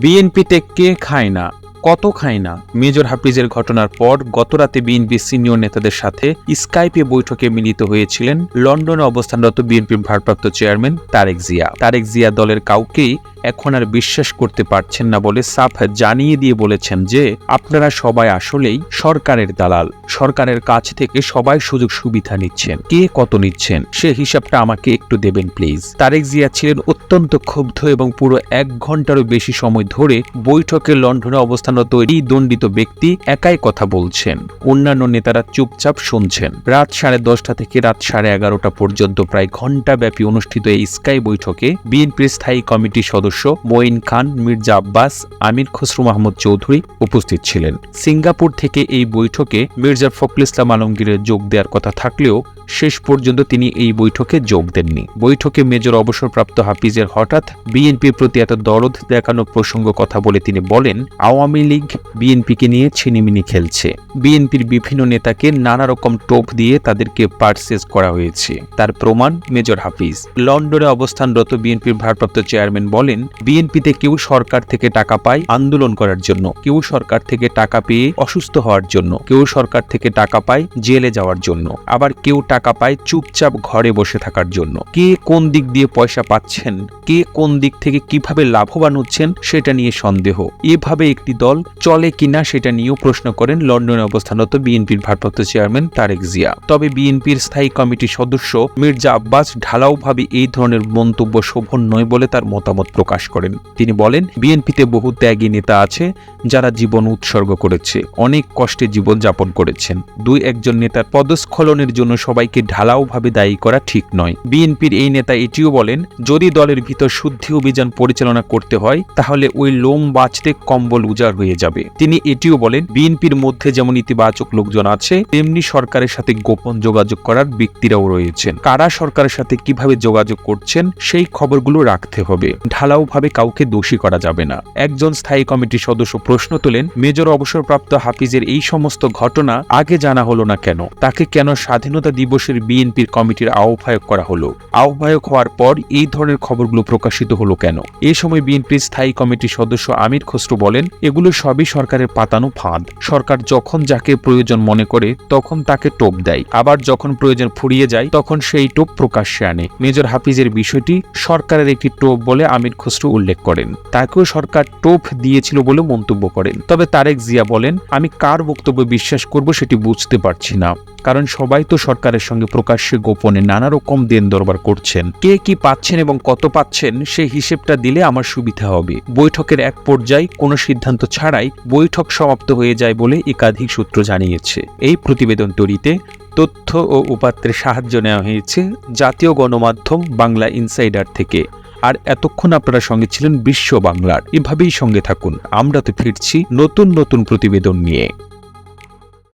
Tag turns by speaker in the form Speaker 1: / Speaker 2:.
Speaker 1: বিএনপিতে কে খায় না, কত খায় না? মেজর হাফিজের ঘটনার পর গতরাতে বিএনপি সিনিয়র নেতাদের সাথে স্কাইপে বৈঠকে মিলিত হয়েছিলেন লন্ডনে অবস্থানরত বিএনপির ভারপ্রাপ্ত চেয়ারম্যান তারেক জিয়া। তারেক জিয়া দলের কাউকেই এখন আর বিশ্বাস করতে পারছেন না বলে সাফ জানিয়ে দিয়ে বলেছেন যে, আপনারা সবাই আসলেই সরকারের দালাল। সরকারের কাছ থেকে সবাই সুযোগ সুবিধা নিচ্ছেন। কে কত নিচ্ছেন? সে হিসাবটা আমাকে একটু দেবেন, প্লিজ। তারেক জিয়া ছিলেন অত্যন্ত ক্ষুব্ধ এবং পুরো এক ঘন্টারও বেশি সময় ধরে বৈঠকে লন্ডনে অবস্থানরত এই দণ্ডিত ব্যক্তি একাই কথা বলছেন। অন্যান্য নেতারা চুপচাপ শুনছেন। রাত সাড়ে দশটা থেকে রাত সাড়ে এগারোটা পর্যন্ত প্রায় ঘণ্টাব্যাপী অনুষ্ঠিত এই স্কাই বৈঠকে বিএনপির স্থায়ী কমিটির সদস্য মঈন খান, মির্জা আব্বাস, আমির খসরু মাহমুদ চৌধুরী উপস্থিত ছিলেন। সিঙ্গাপুর থেকে এই বৈঠকে মির্জা ফখরুল ইসলাম আলমগীরের যোগ দেওয়ার কথা থাকলেও শেষ পর্যন্ত তিনি এই বৈঠকে যোগ দেননি। বৈঠকে মেজর অবসরপ্রাপ্ত হাফিজের হঠাৎ বিএনপির প্রতি এত দরদ দেখানো প্রসঙ্গ কথা বলে তিনি বলেন, আওয়ামী লীগ বিএনপিকে নিয়ে ছিনিমিনি খেলছে। বিএনপির বিভিন্ন নেতাকে নানা রকম টোপ দিয়ে তাদেরকে পার্সেস করা হয়েছে। তার প্রমাণ মেজর হাফিজ। লন্ডনে অবস্থানরত বিএনপির ভারপ্রাপ্ত চেয়ারম্যান বলেন বিএনপিতে কেউ সরকার থেকে টাকা পায় আন্দোলন করার জন্য, কেউ সরকার থেকে টাকা পেয়ে অসুস্থ হওয়ার জন্য, কেউ সরকার থেকে টাকা পায় জেলে যাওয়ার জন্য, আবার কেউ টাকা পায় চুপচাপ ঘরে বসে থাকার জন্য। কে কোন দিক দিয়ে পয়সা পাচ্ছেন, কে কোন দিক থেকে কীভাবে লাভবান হচ্ছেন সেটা নিয়ে সন্দেহ। এভাবে একটি দল চলে কিনা সেটা নিয়েও প্রশ্ন করেন লন্ডনে অবস্থানরত বিএনপির ভারপ্রাপ্ত চেয়ারম্যান তারেক জিয়া। তবে বিএনপির স্থায়ী কমিটির সদস্য মির্জা আব্বাস ঢালাওভাবে এই ধরনের মন্তব্য শোভন নয় বলে তার মতামত প্রকাশ করেন। তিনি বলেন, বিএনপিতে বহু ত্যাগী নেতা আছে যারা জীবন উৎসর্গ করেছে, অনেক কষ্টে জীবন যাপন করেছেন। দুই একজন নেতার পদস্খলনের জন্য সবাইকে ঢালাওভাবে দায়ী করা ঠিক নয়। বিএনপির এই নেতা এটিও বলেন, যদি দলের ভিতর শুদ্ধি অভিযান পরিচালনা করতে হয়, তাহলে ওই লোম বাঁচতে কম্বল উজাড় হয়ে যাবে। তিনি এটিও বলেন, বিএনপির মধ্যে যেমন ইতিবাচক লোকজন আছে, তেমনি সরকারের সাথে গোপন যোগাযোগ করার ব্যক্তিরাও রয়েছেন। কারা সরকারের সাথে কীভাবে যোগাযোগ করছেন, সেই খবরগুলো রাখতে হবে। ঢালাওভাবে কাউকে দোষী করা যাবে না। একজন স্থায়ী কমিটির সদস্য প্রশ্ন তোলেন, মেজর অবসরপ্রাপ্ত হাফিজের এই সমস্ত ঘটনা আগে জানা হলো না কেন? তাকে কেন স্বাধীনতা দিবসের বিএনপির কমিটির আহ্বায়ক করা হলো? আহ্বায়ক হওয়ার পর এই ধরনের খবরগুলো প্রকাশিত হলো কেন? এ সময় বিএনপির স্থায়ী কমিটির সদস্য আমির খসরু বলেন, এগুলো সবই সরকারের পাতানো ফাঁদ। সরকার যখন যাকে প্রয়োজন মনে করে, তখন তাকে টোপ দেয়। আবার যখন প্রয়োজন ফুরিয়ে যায়, তখন সেই টোপ প্রকাশ্যে আনে। মেজর হাফিজের বিষয়টি সরকারের একটি টোপ বলে আমির খসরু উল্লেখ করেন। তাকেও সরকার টোপ দিয়েছিল বলে মন্তব্য করেন। তবে তারেক জিয়া বলেন, আমি কার বক্তব্য বিশ্বাস করব সেটি বুঝতে পারছি না। কারণ সবাই তো সরকারের সঙ্গে প্রকাশ্যে গোপনে নানা রকম দেন দরবার করছেন। কে কি পাচ্ছেন এবং কত পাচ্ছেন সেই হিসেবটা দিলে আমার সুবিধা হবে। বৈঠকের এক পর্যায়ে কোনো সিদ্ধান্ত ছাড়াই বৈঠক সমাপ্ত হয়ে যায় বলে একাধিক সূত্র জানিয়েছে। এই প্রতিবেদন তৈরিতে তথ্য ও উপাত্তের সাহায্য নেওয়া হয়েছে জাতীয় গণমাধ্যম বাংলা ইনসাইডার থেকে। আর এতক্ষণ আপনারা সঙ্গে ছিলেন বিশ্ব বাংলার। এভাবেই সঙ্গে থাকুন। আমরা তো ফিরছি নতুন নতুন প্রতিবেদন নিয়ে।